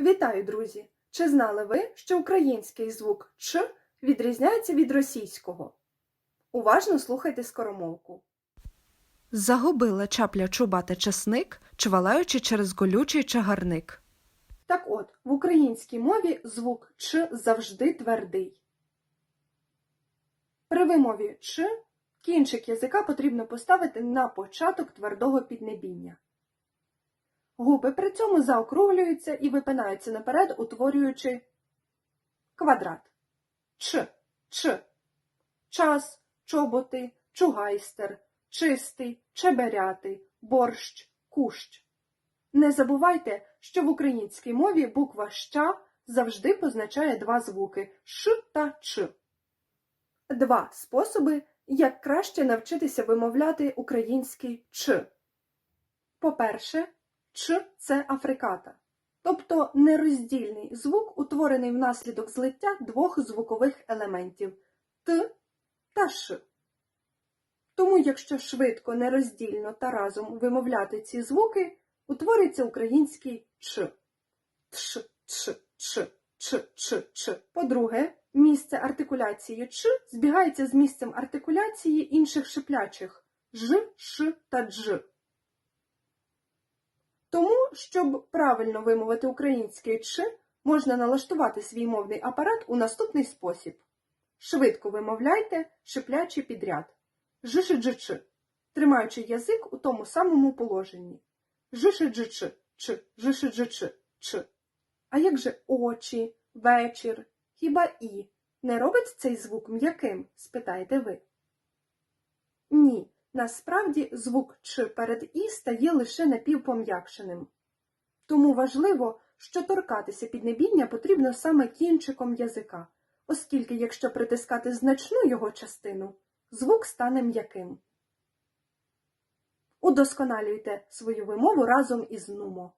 Вітаю, друзі! Чи знали ви, що український звук Ч відрізняється від російського? Уважно слухайте скоромовку. Загубила чапля чубати часник, чвалаючи через голючий чагарник. Так от, в українській мові звук Ч завжди твердий. При вимові Ч кінчик язика потрібно поставити на початок твердого піднебіння. Губи при цьому заокруглюються і випинаються наперед, утворюючи квадрат. Ч, Ч. Час, чоботи, чугайстер, чистий, чеберятий, борщ, кущ. Не забувайте, що в українській мові буква ща завжди позначає два звуки ш та ч. Два способи, як краще навчитися вимовляти український ч. По-перше, ч це африката, тобто нероздільний звук, утворений внаслідок злиття двох звукових елементів т та ш. Тому, якщо швидко, нероздільно та разом вимовляти ці звуки, утворюється український ч. Тш, ч, ч, ч, ч, ч. По-друге, місце артикуляції ч збігається з місцем артикуляції інших шиплячих ж, ш та дж. Тому, щоб правильно вимовити український ч, можна налаштувати свій мовний апарат у наступний спосіб. Швидко вимовляйте шиплячий підряд. Жишиджич, тримаючи язик у тому самому положенні. Жишиджич, ч, жишиджич, ч. А як же очі, вечір, хіба і? Не робить цей звук м'яким? спитаєте ви. Ні, насправді звук Ч перед І стає лише напівпом'якшеним. Тому важливо, що торкатися піднебіння потрібно саме кінчиком язика, оскільки якщо притискати значну його частину, звук стане м'яким. Удосконалюйте свою вимову разом із Нумо.